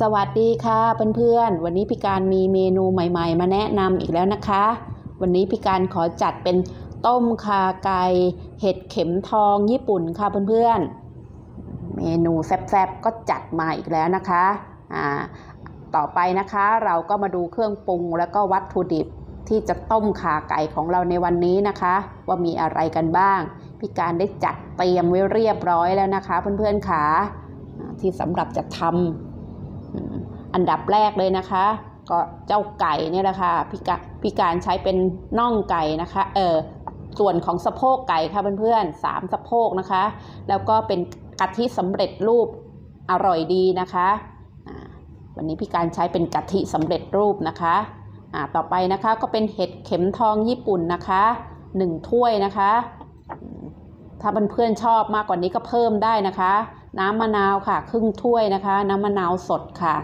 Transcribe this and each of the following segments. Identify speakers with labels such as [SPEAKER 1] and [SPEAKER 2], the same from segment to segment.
[SPEAKER 1] สวัสดีค่ะเพื่อนๆ วันนี้พี่การมีเมนูใหม่ๆ มาแนะนำอีกแล้วนะคะ วันนี้พี่การขอจัดเป็นต้มคาไก่เห็ดเข็มทองญี่ปุ่นค่ะเพื่อนๆ เมนูแซ่บๆ ก็จัดมาอีกแล้วนะคะอ่าต่อไปนะคะเราก็มาดูเครื่องปรุงแล้วก็วัตถุดิบที่จะต้มขาไก่ของเราในวันนี้นะคะ ว่ามีอะไรกันบ้าง พี่การได้จัดเตรียมไว้เรียบร้อยแล้วนะคะ เพื่อนๆค่ะอ่าที่สำหรับจะทำ อันดับแรกเลยนะคะ ก็เจ้าไก่เนี่ยแหละค่ะพี่กาพี่การใช้เป็นน่องไก่นะคะเออส่วนของสะโพกไก่ค่ะเพื่อนๆสามสะโพกนะคะ แล้วก็เป็นกะทิสำเร็จรูปอร่อยดีนะคะวันนี้พี่การใช้เป็นกะทิสำเร็จรูปนะคะต่อไปนะคะก็เป็นเห็ดเข็มทองญี่ปุ่นนะคะหนึ่งถ้วยนะคะ ถ้าเพื่อนๆชอบมากกว่านี้ก็เพิ่มได้นะคะ น้ำมะนาวค่ะครึ่งถ้วยนะคะ น้ำมะนาวสดค่ะ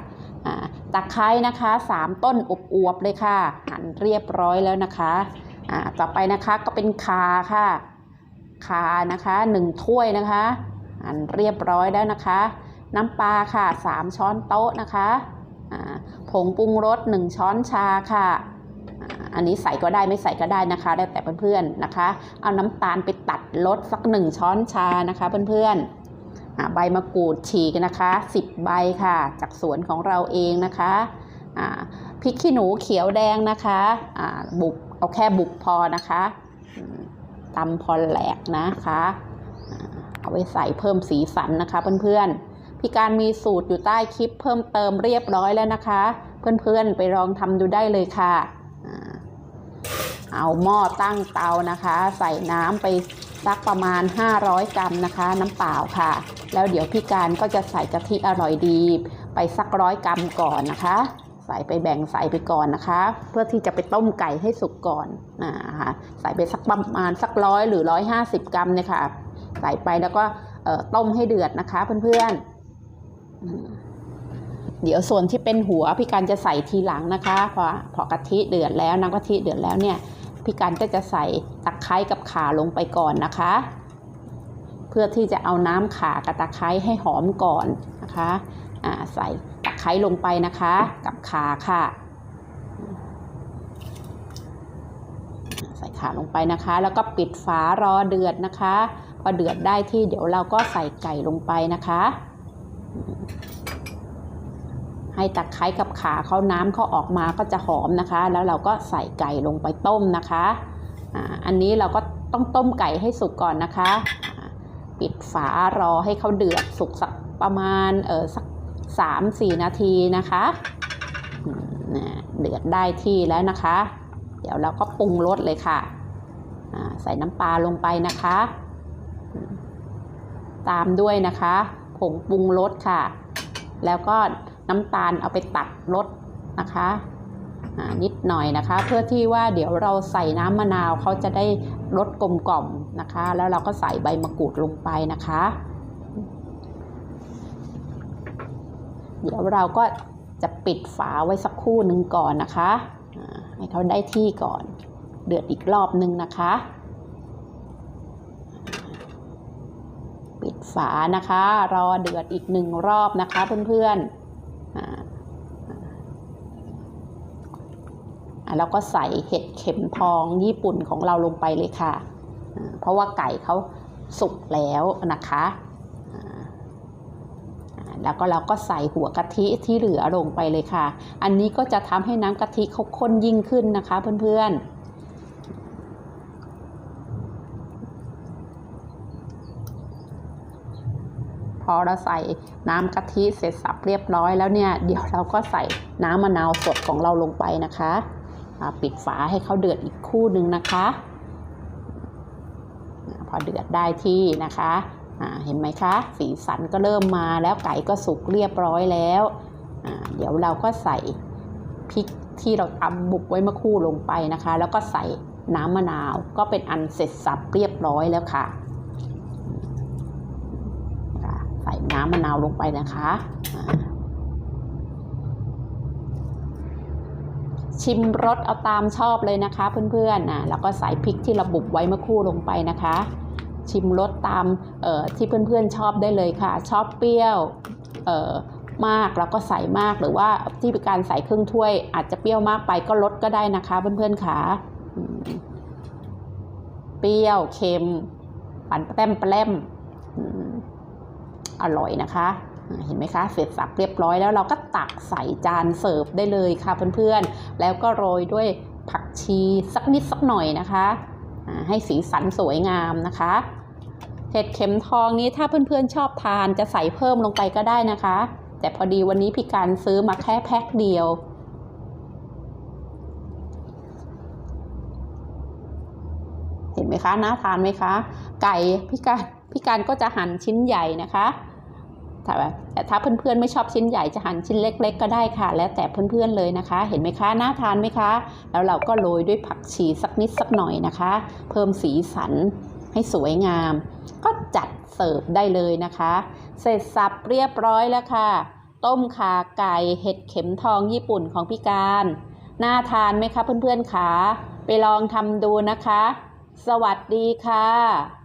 [SPEAKER 1] ตะไคร้นะคะสามต้นอวบเลยค่ะ หั่นเรียบร้อยแล้วนะคะต่อไปนะคะก็เป็นคาค่ะ คานะคะหนึ่งถ้วยนะคะหั่นเรียบร้อยแล้วนะคะ น้ำปลาค่ะสามช้อนโต๊ะนะคะผงปรุงรสหนึ่งช้อนชาค่ะอันนี้ใส่ก็ได้ไม่ใส่ก็ได้นะคะแล้วแต่เพื่อนๆนะคะ เอาน้ำตาลไปตัดรสสักหนึ่งช้อนชานะคะเพื่อนๆอ่า ใบมะกรูดฉีกนะคะ 10 ใบค่ะ จากสวนของเราเองนะคะพริกขี้หนูเขียวแดงนะคะบุบเอาแค่บุบพอนะคะตำพอแหลกนะคะอ่าเอาไว้ใส่เพิ่มสีสันนะคะเพื่อนๆพี่การมีสูตรอยู่ใต้คลิปเพิ่มเติมเรียบร้อยแล้วนะคะ เพื่อนๆไปลองทำดูได้เลยค่ะอ่าเอาหม้อตั้งเตานะคะ ใส่น้ำไป สักประมาณ 500 กรัมนะคะ น้ำเปล่าค่ะ แล้วเดี๋ยวพี่การก็จะใส่กะทิอร่อยดี ไปสักร้อยกรัมก่อนนะคะ ใส่ไปแบ่งใส่ไปก่อนนะคะ เพื่อที่จะไปต้มไก่ให้สุกก่อนนะคะใส่ไปสักประมาณสักร้อยหรือร้อยห้าสิบกรัมเนี่ยค่ะ ใส่ไปแล้วก็เอ่อต้มให้เดือดนะคะเพื่อนๆ เดี๋ยวส่วนที่เป็นหัวพี่การจะใส่ทีหลังนะคะพอพอกะทิเดือดแล้วน้ำกะทิเดือดแล้วเนี่ย พี่การก็จะใส่ตะไคร้กับข่าลงไปก่อนนะคะ เพื่อที่จะเอาน้ำข่ากับตะไคร้ให้หอมก่อนนะคะอ่าใส่ตะไคร้ลงไปนะคะ กับข่าค่ะ ใส่ข่าลงไปนะคะ แล้วก็ปิดฝารอเดือดนะคะ พอเดือดได้ที่เดี๋ยวเราก็ใส่ไก่ลงไปนะคะ ให้ตะไคร้กับขาเขาน้ำเขาออกมาก็จะหอมนะคะ แล้วเราก็ใส่ไก่ลงไปต้มนะคะอ่าอันนี้เราก็ต้องต้มไก่ให้สุกก่อนนะคะ ปิดฝารอให้เขาเดือดสุกสักประมาณเออสักสามสี่นาทีนะคะเดือดได้ที่แล้วนะคะ เดี๋ยวเราก็ปรุงรสเลยค่ะอ่าใส่น้ำปลาลงไปนะคะ ตามด้วยนะคะผงปรุงรสค่ะ แล้วก็ น้ำตาลเอาไปตัดรสนะคะนิดหน่อยนะคะ เพื่อที่ว่าเดี๋ยวเราใส่น้ำมะนาวเขาจะได้รสกลมกล่อมนะคะ แล้วเราก็ใส่ใบมะกรูดลงไปนะคะ เดี๋ยวเราก็จะปิดฝาไว้สักครู่หนึ่งก่อนนะคะให้เขาได้ที่ก่อน เดือดอีกรอบหนึ่งนะคะ ปิดฝานะคะ รอเดือดอีกหนึ่งรอบนะคะเพื่อนๆอ่าอ่า แล้วก็ใส่เห็ดเข็มทองญี่ปุ่นของเราลงไปเลยค่ะ เพราะว่าไก่เขาสุกแล้วนะคะแล้วก็เราก็ใส่หัวกะทิที่เหลือลงไปเลยค่ะ อันนี้ก็จะทำให้น้ำกะทิเขาข้นยิ่งขึ้นนะคะเพื่อนๆ พอเราใส่น้ำกะทิเสร็จสับเรียบร้อยแล้วเนี่ย เดี๋ยวเราก็ใส่น้ำมะนาวสดของเราลงไปนะคะ อ่าปิดฝาให้เขาเดือดอีกคู่หนึ่งนะคะ พอเดือดได้ที่นะคะเห็นไหมคะ สีสันก็เริ่มมาแล้วไก่ก็สุกเรียบร้อยแล้ว เดี๋ยวเราก็ใส่พริกที่เราตำบุกไว้เมื่อคู่ลงไปนะคะ แล้วก็ใส่น้ำมะนาวก็เป็นอันเสร็จสับเรียบร้อยแล้วค่ะ ใส่น้ำมะนาวลงไปนะคะอ่า ชิมรสเอาตามชอบเลยนะคะ เพื่อนๆนะแล้วก็ใส่พริกที่เราบุบไว้เมื่อคู่ลงไปนะคะ ชิมรสตามที่เพื่อนๆชอบได้เลยค่ะ ชอบเปรี้ยวมากแล้วก็ใส่มากหรือว่าที่พิการใส่ครึ่งถ้วย อาจจะเปรี้ยวมากไปก็ลดก็ได้นะคะเพื่อนๆค่ะเปรี้ยวเค็มปันแป้มแปล้มอร่อยนะคะ เห็นไหมคะ เสร็จสับเรียบร้อยแล้วเราก็ตักใส่จานเสิร์ฟได้เลยค่ะเพื่อนๆ แล้วก็โรยด้วยผักชีสักนิดสักหน่อยนะคะให้สีสันสวยงามนะคะเห็ดเข็มทองนี้ถ้าเพื่อนๆชอบทานจะใส่เพิ่มลงไปก็ได้นะคะ แต่พอดีวันนี้พี่การซื้อมาแค่แพ็คเดียว เห็นไหมคะน่าทานไหมคะ ไก่พี่การพี่การก็จะหั่นชิ้นใหญ่นะคะ แต่ถ้าเพื่อนๆไม่ชอบชิ้นใหญ่จะหั่นชิ้นเล็ก ๆ ก็ได้ค่ะ แล้วแต่เพื่อนๆเลยนะคะ เห็นไหมคะน่าทานไหมคะ แล้วเราก็โรยด้วยผักชีสักนิดสักหน่อยนะคะ เพิ่มสีสันให้สวยงาม ก็จัดเสิร์ฟได้เลยนะคะ เสร็จสับเรียบร้อยแล้วค่ะ ต้มขาไก่เห็ดเข็มทองญี่ปุ่นของพี่การน่าทานไหมคะเพื่อนๆคะไปลองทำดูนะคะ สวัสดีค่ะ